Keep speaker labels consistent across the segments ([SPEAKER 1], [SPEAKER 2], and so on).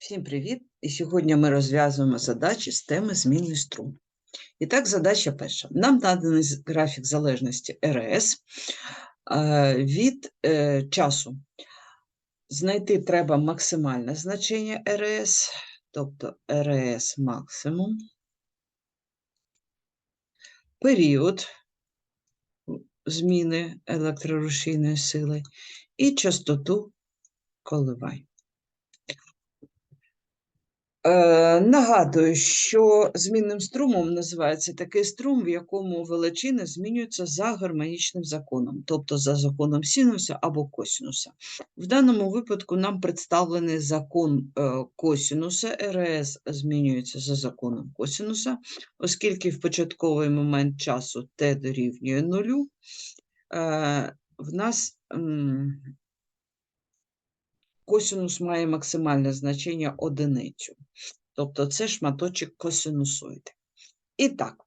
[SPEAKER 1] Всім привіт! І сьогодні ми розв'язуємо задачі з теми змінний струм. І так, задача перша. Нам наданий графік залежності РС е, від е, часу. Знайти треба максимальне значення РС, тобто РС максимум, період зміни електрорушійної сили і частоту коливань. Е, нагадую, що змінним струмом називається такий струм, в якому величини змінюються за гармонічним законом, тобто за законом синуса або косинуса. В даному випадку нам представлений закон е, косинуса, РС змінюється за законом косинуса, оскільки в початковий момент часу t дорівнює нулю, е, в нас косинус має максимальне значення одиницю. Тобто це шматочок косинусоїди. І так,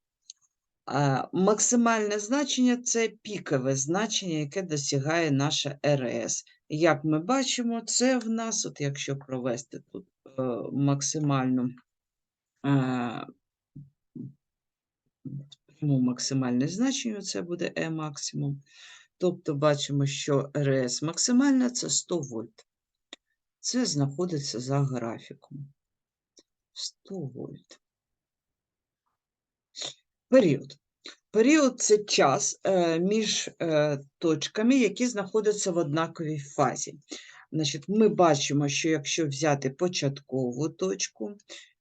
[SPEAKER 1] максимальне значення це пікове значення, яке досягає наша РС. Як ми бачимо, це в нас, от якщо провести тут е, максимальну е, пряму максимальне значення, це буде Е максимум. Тобто бачимо, що РС максимальна це 100 вольт. Це знаходиться за графіком. 100 вольт. Період. Період це час е, між е, точками, які знаходяться в однаковій фазі. Значить, ми бачимо, що якщо взяти початкову точку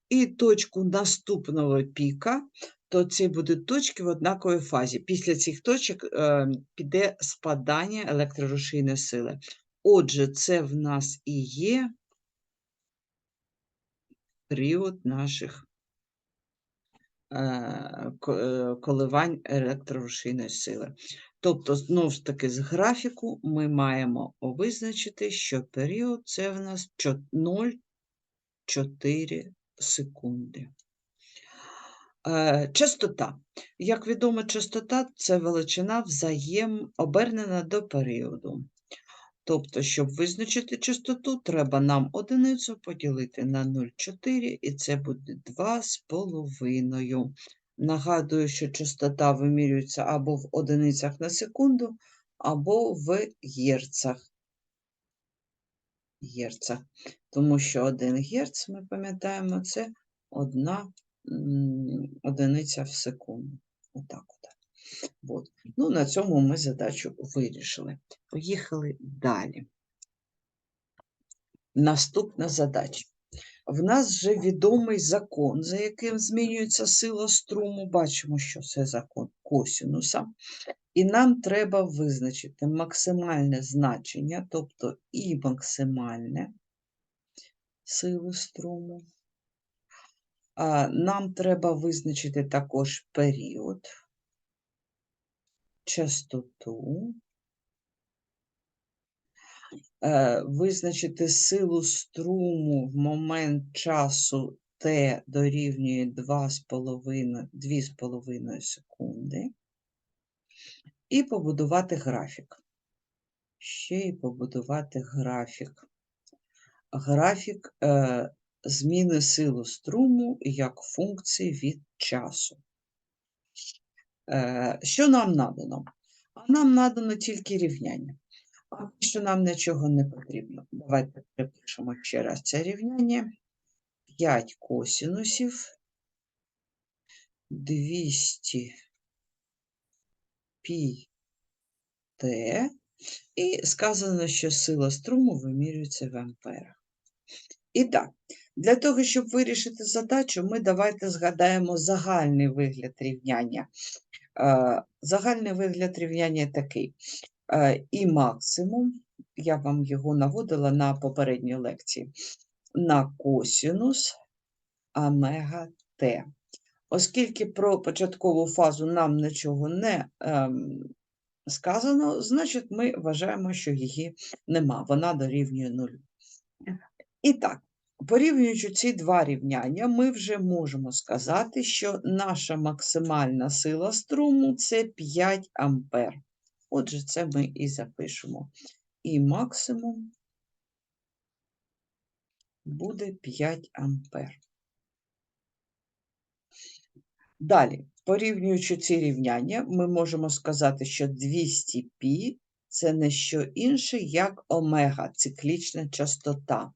[SPEAKER 1] і точку наступного піка, то це будуть точки в однаковій фазі. Після цих точок е, піде спадання електрорушійної сили. Отже, це в нас і є період наших е, е, коливань електрорушійної сили. Тобто, знову ж таки, з графіку ми маємо визначити, що період це в нас 0,4 секунди. Е, Частота. Як відомо, частота це величина взаєм обернена до періоду. Тобто, щоб визначити частоту, треба нам одиницю поділити на 0,4, і це буде 2,5. Нагадую, що частота вимірюється або в одиницях на секунду, або в герцах. Герцах. Тому що 1 герц, ми пам'ятаємо, це одна одиниця в секунду. Отак от. От. Ну, на цьому ми задачу вирішили. Поїхали далі. Наступна задача. В нас вже відомий закон, за яким змінюється сила струму. Бачимо, що це закон косінуса. І нам треба визначити максимальне значення, тобто і максимальне сили струму. Нам треба визначити також період, частоту, е, визначити силу струму в момент часу t дорівнює 2,5 2,5 секунди і побудувати графік. Ще й побудувати графік. Графік е, зміни сили струму як функції від часу. Е, що нам надано? А нам надано тільки рівняння. А що нам нічого не потрібно. Давайте перепишемо ще раз це рівняння. 5 косінусів 200 пі Т. І сказано, що сила струму вимірюється в амперах. І так, для того, щоб вирішити задачу, ми давайте згадаємо загальний вигляд рівняння. Е, Загальний вигляд рівняння такий. Е, І максимум, я вам його наводила на попередній лекції, на косінус омега Т. Оскільки про початкову фазу нам нічого не ем, сказано, значить ми вважаємо, що її нема, вона дорівнює нулю. І так, порівнюючи ці два рівняння, ми вже можемо сказати, що наша максимальна сила струму це 5 ампер. Отже, це ми і запишемо. І максимум буде 5 ампер. Далі, порівнюючи ці рівняння, ми можемо сказати, що 200 π це не що інше, як омега, циклічна частота.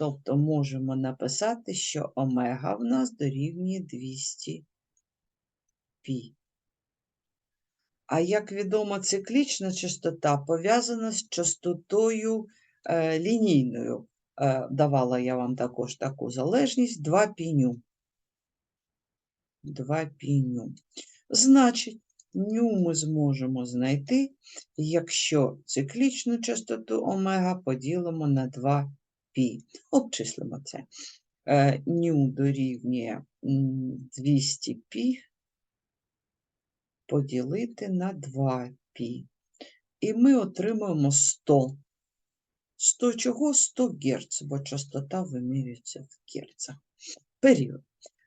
[SPEAKER 1] Тобто можемо написати, що омега в нас дорівнює 200 π. А як відомо, циклічна частота пов'язана з частотою е, лінійною. Е, давала я вам також таку залежність 2 піню. 2 піню. Значить, ню ми зможемо знайти, якщо циклічну частоту омега поділимо на 2 пі. Обчислимо це. Е, Ню дорівнює 200 пі поділити на 2 пі. І ми отримуємо 100. 100 чого? 100 Гц, бо частота вимірюється в герцах. Період.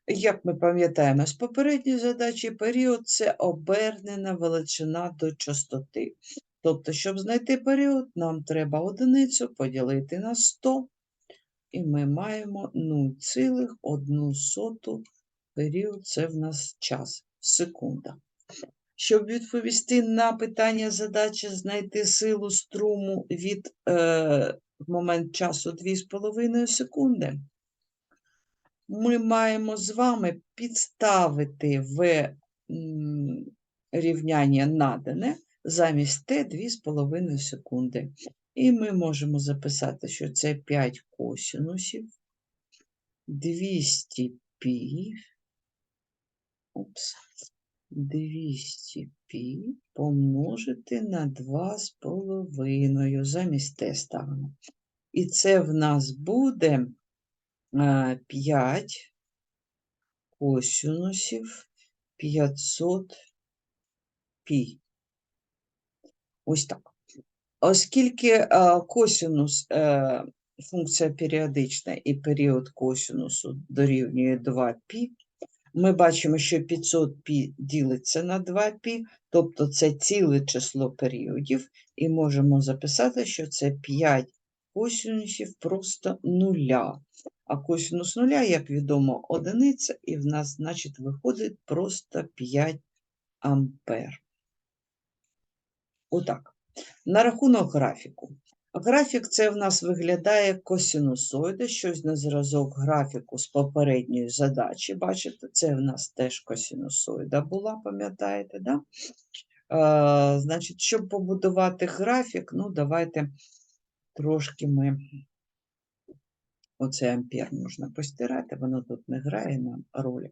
[SPEAKER 1] Як ми пам'ятаємо з попередньої задачі, період це обернена величина до частоти. Тобто, щоб знайти період, нам треба одиницю поділити на 100, і ми маємо 0,1 період це в нас час, секунда. Щоб відповісти на питання задачі знайти силу струму від е, момент часу 2,5 секунди, ми маємо з вами підставити в рівняння надане замість t 2,5 секунди. І ми можемо записати, що це 5 косінусів 200 пі, упс, 200 пі помножити на 2,5 замість t ставимо. І це в нас буде 5 косінусів 500 пі. Ось так. Оскільки е, косінус е, функція періодична і період косінусу дорівнює 2π, ми бачимо, що 500π ділиться на 2π, тобто це ціле число періодів, і можемо записати, що це 5 косінусів просто нуля. А косінус нуля, як відомо, одиниця, і в нас, значить, виходить просто 5 ампер. Отак. На рахунок графіку. Графік це в нас виглядає косинусоїда, щось на зразок графіку з попередньої задачі. Бачите, це в нас теж косинусоїда була, пам'ятаєте, да? Е, значить, щоб побудувати графік, ну, давайте трошки ми. Оце ампер можна постирати, воно тут не грає нам ролі.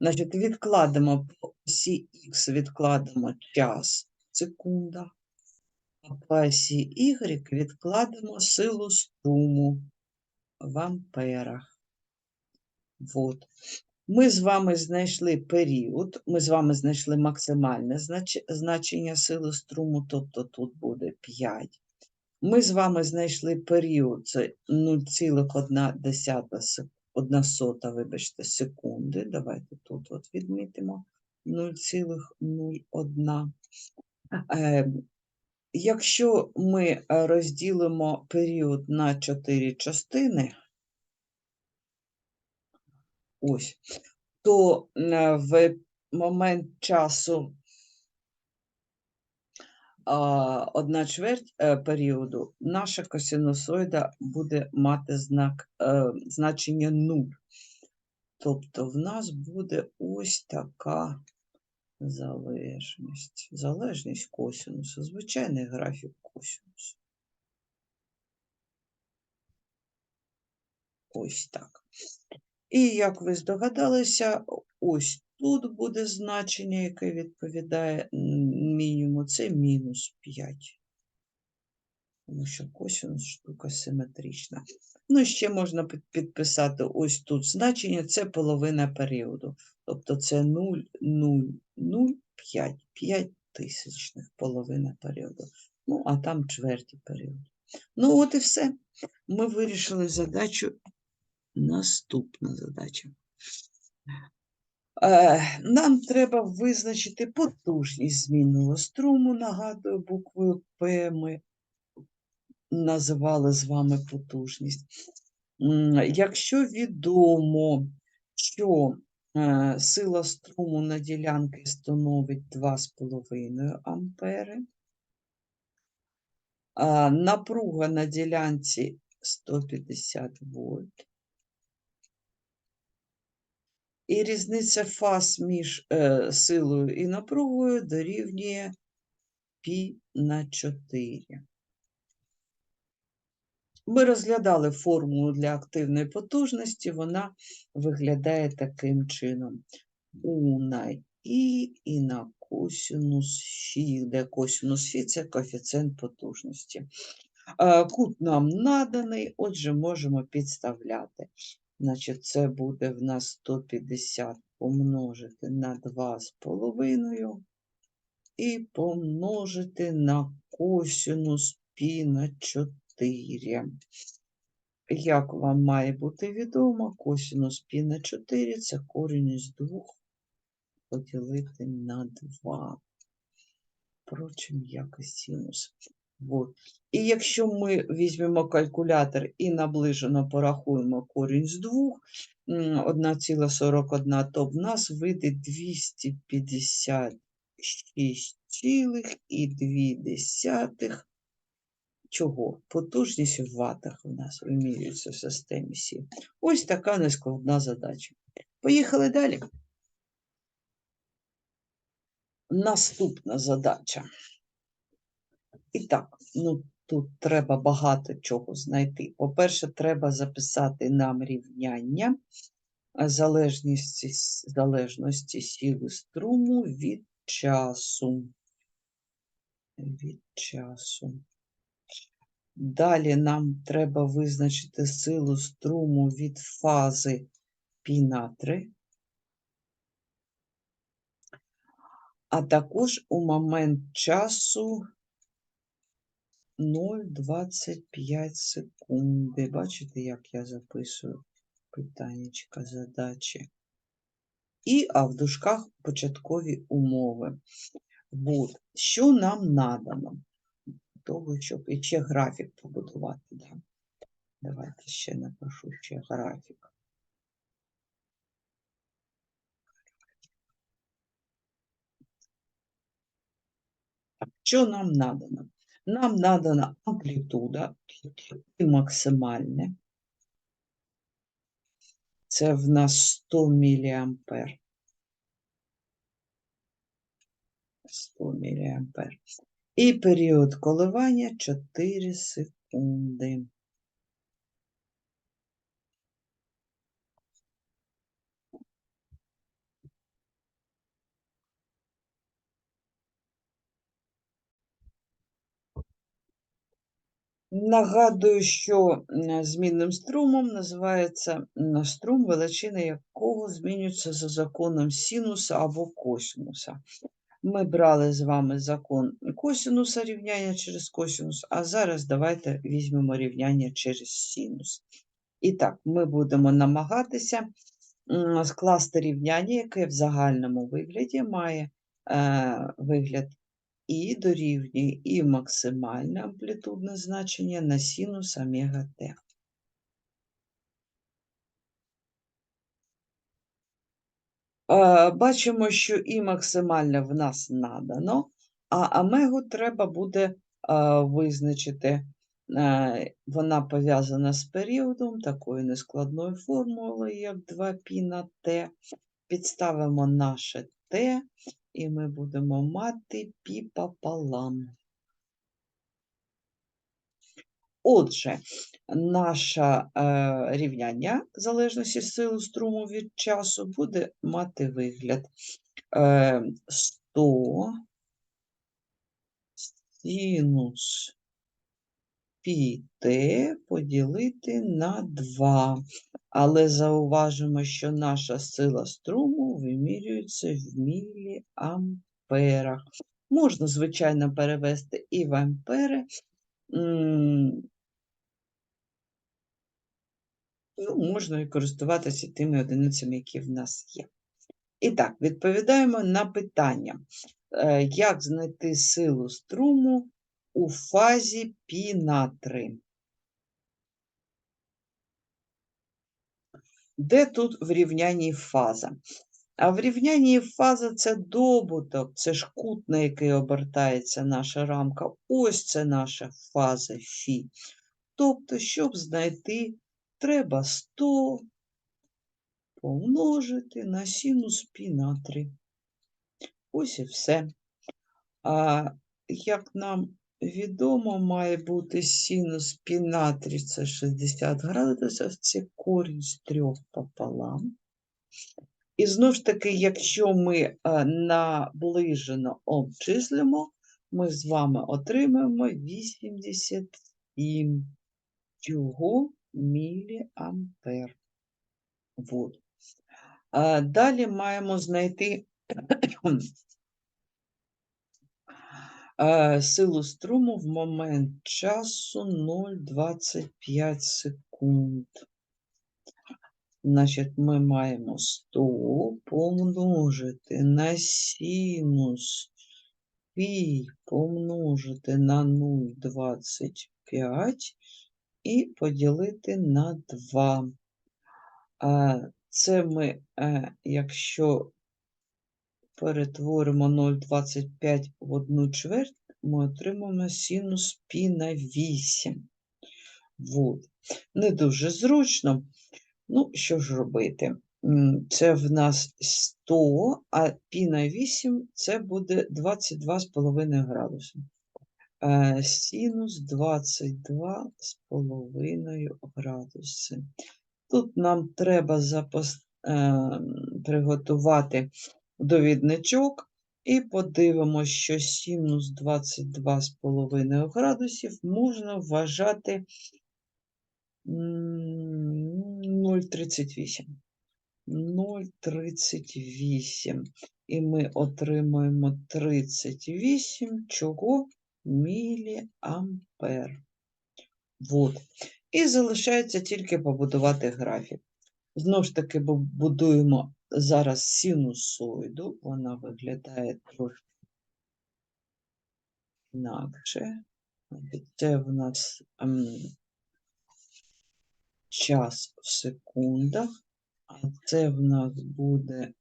[SPEAKER 1] Значить, відкладемо по осі Х, відкладемо час, секунда. А по осі Y відкладемо силу струму в амперах. От. Ми з вами знайшли період, ми з вами знайшли максимальне знач- значення сили струму, тобто тут буде 5. Ми з вами знайшли період, це 0,1 сек- вибачте, секунди. Давайте тут от відмітимо 0,01. Якщо ми е, розділимо період на 4 частини, ось, то е, в момент часу одна чверть е, періоду наша косинусоїда буде мати знак, значення 0. Тобто в нас буде ось така залежність. Залежність косинусу, звичайний графік косинусу. Ось так. І як ви здогадалися, ось тут буде значення, яке відповідає мінімуму, це мінус 5. Тому що косинус штука симетрична. Ну, ще можна підписати ось тут значення, це половина періоду. Тобто це 0,005, 5 тисячних половина періоду. Ну, а там чверті періоду. Ну, от і все. Ми вирішили задачу. Наступна задача. Е, Нам треба визначити потужність змінного струму. Нагадую, буквою П ми називали з вами потужність. Якщо відомо, що е, сила струму на ділянці становить 2,5 ампери, напруга на ділянці 150 вольт, і різниця фаз між е, силою і напругою дорівнює π на 4. Ми розглядали формулу для активної потужності, вона виглядає таким чином. У на І і на косинус Фі, де косинус Фі це коефіцієнт потужності. Кут нам наданий, отже, можемо підставляти. Значить, це буде в нас 150 помножити на 2,5 і помножити на косинус пі на 4. Як вам має бути відомо, косинус пі на 4 це корінь із 2 поділити на 2. Впрочем, як і синус. Вот. І якщо ми візьмемо калькулятор і наближено порахуємо корінь з 2, 1,41, то в нас вийде 256,2 чого? Потужність в ватах у нас вимірюється в системі Сі. Ось така нескладна задача. Поїхали далі. Наступна задача. І так, ну тут треба багато чого знайти. По-перше, треба записати нам рівняння залежності, залежності сили струму від часу. Від часу. Далі нам треба визначити силу струму від фази пі на 3. А також у момент часу 0,25 секунди. Бачите, як я записую питаннячка задачі. І, а в дужках початкові умови. От. Що нам надано? Щоб і ще графік побудувати. Да? Давайте ще напишу ще графік. Що нам надано? Нам надана амплітуда і максимальне. Це в нас 100 мА. 100 мА. І період коливання 4 секунди. Нагадую, що змінним струмом називається струм, величина якого змінюється за законом синуса або косинуса. Ми брали з вами закон косинуса рівняння через косинус, а зараз давайте візьмемо рівняння через синус. І так, ми будемо намагатися скласти рівняння, яке в загальному вигляді має е, вигляд і дорівнює і максимальне амплітудне значення на синус омега Т. Бачимо, що і максимальне в нас надано, а омегу треба буде визначити. Вона пов'язана з періодом такою нескладною формулою, як 2π на Т. Підставимо наше Т і ми будемо мати пі пополам. Отже, наше е, рівняння залежності сили струму від часу буде мати вигляд е, 100 синус пі-т поділити на 2. Але зауважимо, що наша сила струму вимірюється в міліамперах. Можна, звичайно, перевести і в ампери. Ну, Можна і користуватися тими одиницями, які в нас є. І так, відповідаємо на питання, е, як знайти силу струму у фазі π на 3. Де тут в рівнянні фаза? А в рівнянні фаза це добуток, це ж кут, на який обертається наша рамка. Ось це наша фаза Фі. Тобто, щоб знайти, треба 100 помножити на синус пі на 3. Ось і все. А як нам відомо, має бути синус пі на 3 – це 60 градусів, це корінь з 3 пополам. І знову ж таки, якщо ми наближено обчислимо, ми з вами отримаємо 87 чого міліампер. Вот. Далі маємо знайти силу струму в момент часу 0,25 секунд. Значить, ми маємо 100 помножити на синус пі помножити на 0,25 і поділити на 2. Це ми, е, якщо перетворимо 0,25 в 1 чверть, ми отримаємо синус пі на 8. Вот. Не дуже зручно. Ну, що ж робити? Це в нас 100, а пі на 8 це буде 22,5 градуси. Е, Синус 22,5 градуси. Тут нам треба запос... е, приготувати довідничок і подивимося, що синус 22,5 градусів можна вважати 0,38. 0,38. І ми отримуємо 38 чого? Міліампер. Вот. І залишається тільки побудувати графік. Знову ж таки, будуємо зараз синусоїду. Вона виглядає трошки інакше. Це в нас ем, час в секундах, а це в нас буде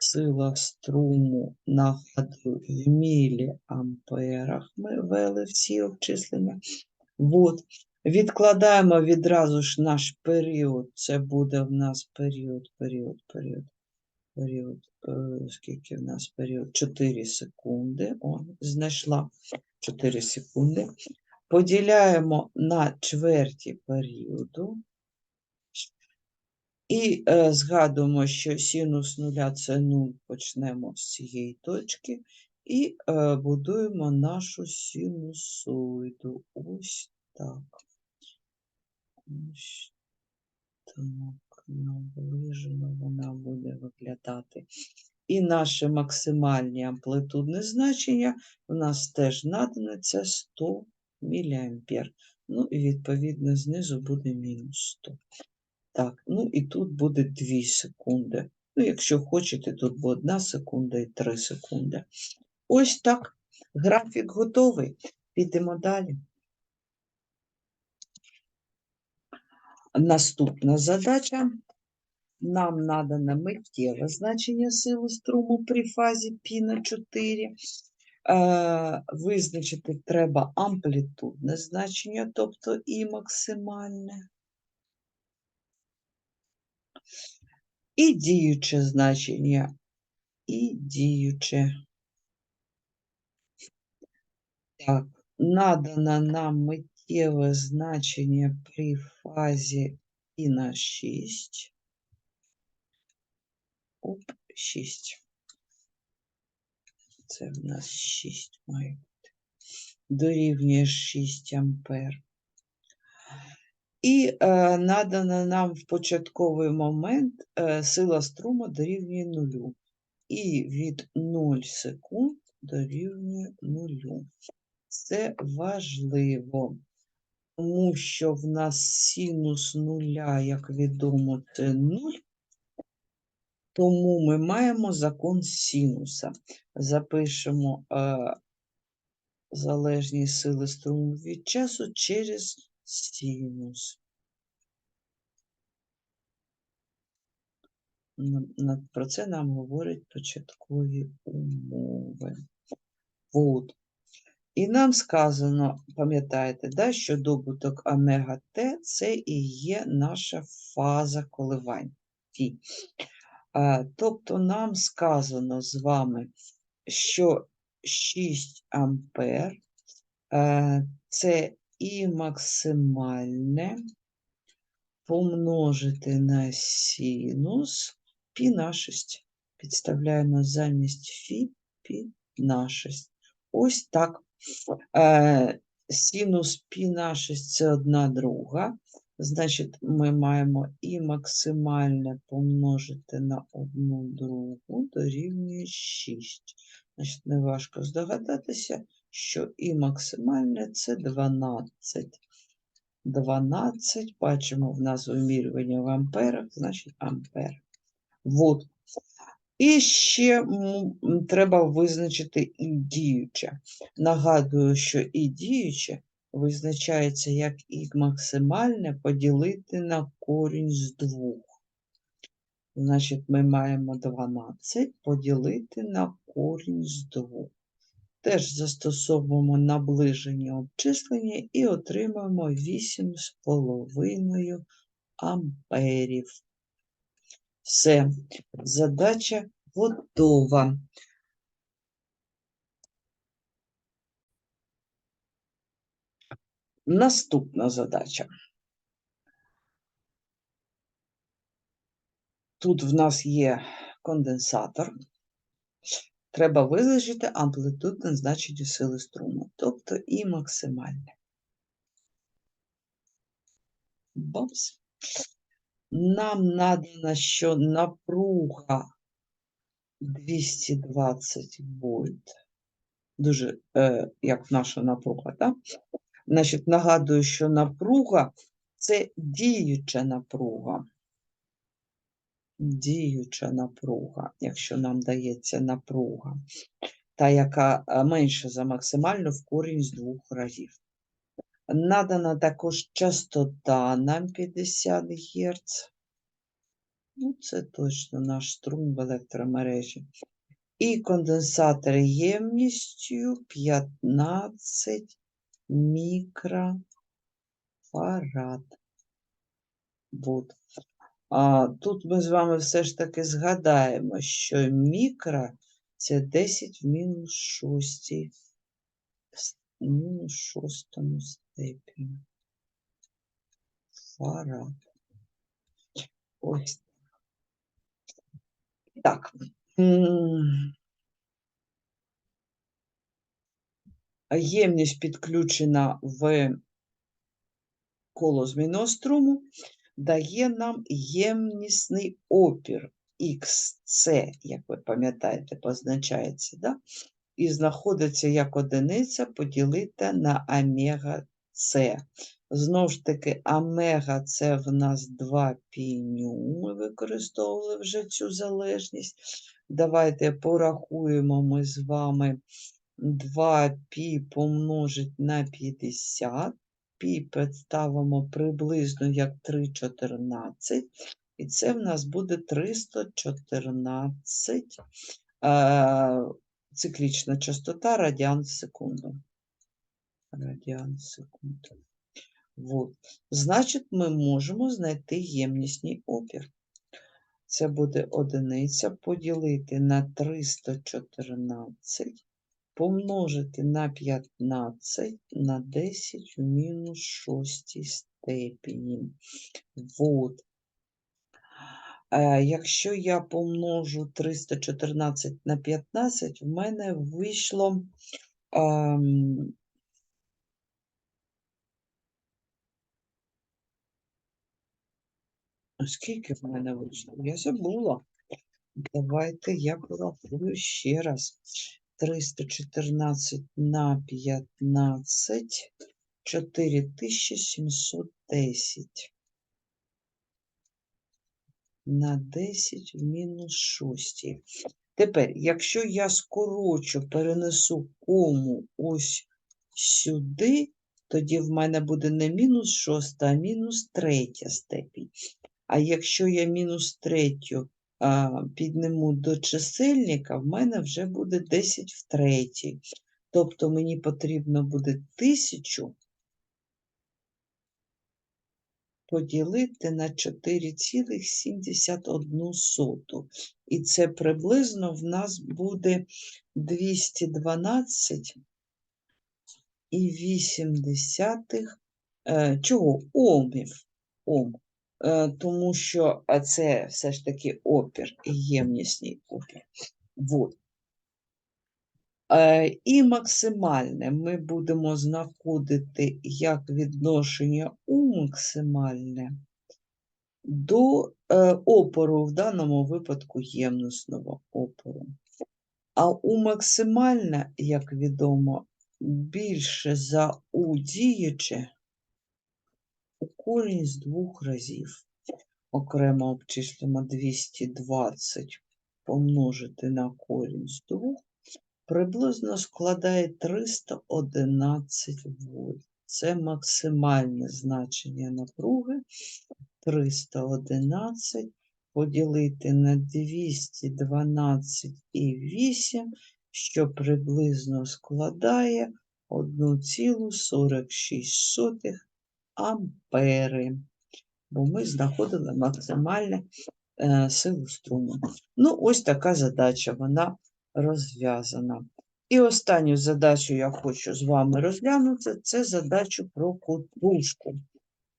[SPEAKER 1] сила струму нагадую в міліамперах. Ми ввели всі обчислення. От. Відкладаємо відразу ж наш період. Це буде в нас період, період, період, період. е, Скільки в нас період? 4 секунди. О, знайшла 4 секунди. Поділяємо на чверті періоду. І е, згадуємо, що синус нуля це 0, почнемо з цієї точки. І е, будуємо нашу синусоїду. Ось так. Ось так, наближено вона буде виглядати. І наше максимальні амплитудне значення у нас теж надане, це 100 мА. Ну і відповідно знизу буде мінус 100. Так, ну і тут буде 2 секунди. Ну, якщо хочете, тут буде 1 секунда і 3 секунди. Ось так. Графік готовий. Підемо далі. Наступна задача. Нам надане миттєве значення сили струму при фазі π на 4. Е, визначити треба амплітудне значення, тобто і максимальне. І діюче значення, і діюче. Так, надано нам миттєве значення при фазі і на 6. Оп, 6. Це в нас 6 має бути. Дорівнює 6 ампер. І е, надана нам в початковий момент е, сила струму дорівнює нулю. І від 0 секунд дорівнює нулю. Це важливо, тому що в нас синус нуля, як відомо, це 0. Тому ми маємо закон синуса. Запишемо е, залежність сили струму від часу через синус. Про це нам говорять початкові умови. От. І нам сказано, пам'ятаєте, да, що добуток омега Т це і є наша фаза коливань. Фі. Тобто нам сказано з вами, що 6 ампер е, це і максимальне помножити на синус пі на 6. Підставляємо замість фі пі на 6. Ось так. Е, Синус пі на 6 це одна друга. Значить, ми маємо і максимальне помножити на одну другу дорівнює 6. Значить, неважко здогадатися, що і максимальне це 12. 12, бачимо в нас вимірювання в амперах, значить ампер. Вот. І ще треба визначити і діюче. Нагадую, що і діюче визначається як і максимальне поділити на корінь з двох. Значить, ми маємо 12 поділити на корінь з двох. Теж застосовуємо наближення обчислення і отримаємо 8,5 амперів. Все, задача готова. Наступна задача. Тут в нас є конденсатор. Треба визначити амплитудне значення сили струму, тобто і максимальне. Бамс. Нам надано, що напруга 220 вольт. Дуже, е, як наша напруга, так? Значить, нагадую, що напруга це діюча напруга. Діюча напруга, якщо нам дається напруга, та яка е, менша за максимальну в корінь з двох разів. Надана також частота нам 50 Гц. Ну, це точно наш струм в електромережі. І конденсатор ємністю 15 мікрофарад. От. А, тут ми з вами все ж таки згадаємо, що мікро це 10 в мінус 6, мінус 6 степені. Фарад. Ось. Так. Ємність підключена в коло змінного струму, дає нам ємнісний опір XC, як ви пам'ятаєте, позначається, да? і знаходиться як одиниця поділити на омега С. Знову ж таки, омега це в нас 2 піню. Ми використовували вже цю залежність. Давайте порахуємо ми з вами 2 пі помножить на 50. Пі представимо приблизно як 3,14. І це в нас буде 314 е, циклічна частота радіан в секунду. Радіан в секунду. Вот. Значить, ми можемо знайти ємнісний опір. Це буде одиниця поділити на 314, помножити на 15 на 10 в мінус 6 степені. Вот. Е, Якщо я помножу 314 на 15, в мене вийшло ем, Скільки в мене вийшло? Я забула. Давайте я порахую ще раз. 314 на 15, 4710. На 10 в мінус 6. Тепер, якщо я скорочу, перенесу кому ось сюди, тоді в мене буде не мінус 6, а мінус 3 степінь. А якщо я мінус третю підніму до чисельника, в мене вже буде 10 в третій. Тобто мені потрібно буде 1000 поділити на 4,71. І це приблизно в нас буде 212 і 8. Е, чого? Омів. Ом. Е, тому що це все ж таки опір, ємнісний опір. Вот. Е, і максимальне ми будемо знаходити як відношення у максимальне до е, опору, в даному випадку ємностного опору. А у максимальне, як відомо, більше за у діюче корінь з двох разів. Окремо обчислимо 220 помножити на корінь з двох приблизно складає 311 вольт. Це максимальне значення напруги 311 поділити на 212,8, що приблизно складає 1,46 ампери. Бо ми знаходили максимальне е, силу струму. Ну, ось така задача, вона розв'язана. І останню задачу я хочу з вами розглянути це задачу про котушку.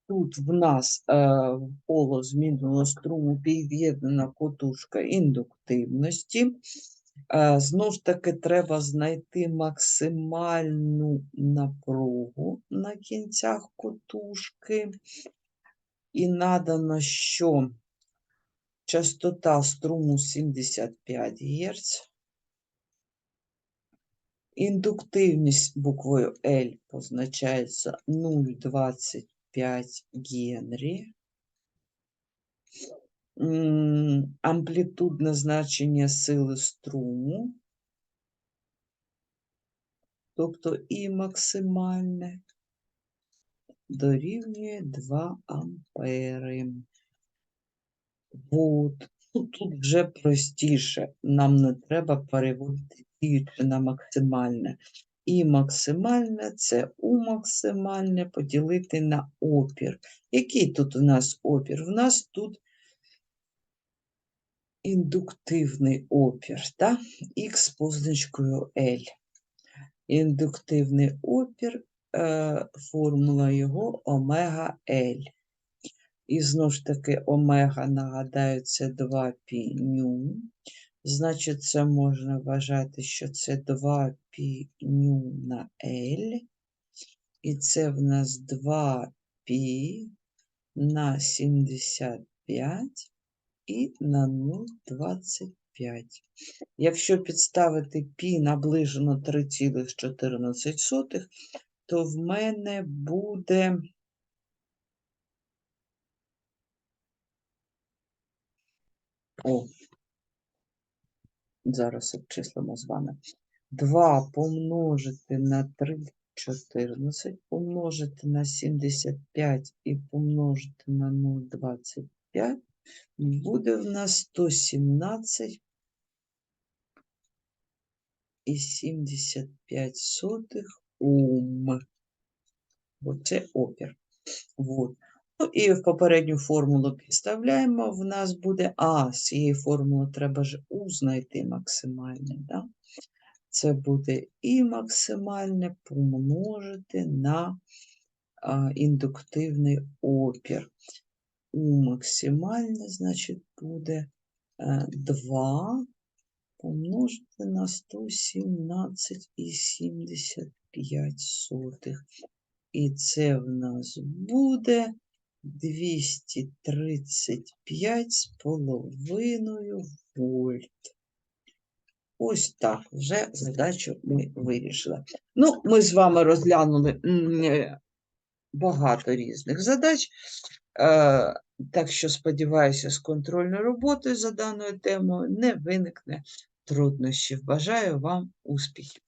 [SPEAKER 1] Тут в нас е, в поло змінного струму під'єднана котушка індуктивності. Е, Знову ж таки, треба знайти максимальну напругу на кінцях котушки. І надано, що частота струму 75 Гц. Індуктивність буквою L позначається 0,25 Генрі. Амплітудне значення сили струму, тобто і максимальне, дорівнює 2 ампери. От. Ну, Тут вже простіше. Нам не треба переводити діюче на максимальне. І максимальне це у максимальне поділити на опір. Який тут у нас опір? У нас тут індуктивний опір, так? Х позначкою L. Індуктивний опір, е, формула його омега L. І знову ж таки, омега, нагадаю, це 2 пі ню. Значить, це можна вважати, що це 2 пі ню на L. І це в нас 2 пі на 75 і на 0,25. Якщо підставити пі наближено 3,14, то в мене буде О, зараз обчислимо з вами. 2 помножити на 3,14, помножити на 75 і помножити на 0,25, буде в нас 117 і 75 сотих Ом. Оце опір. Вот. Ну, і в попередню формулу підставляємо, в нас буде, а, з цієї формули треба ж У знайти максимальне, да? Це буде і максимальне помножити на а, індуктивний опір. Максимальне, значить, буде 2 помножити на 117,75. І це в нас буде 235,5 вольт. Ось так вже задачу ми вирішили. Ну, ми з вами розглянули е, багато різних задач. Так що, сподіваюся, з контрольною роботою за даною темою не виникне труднощів. Бажаю вам успіхів!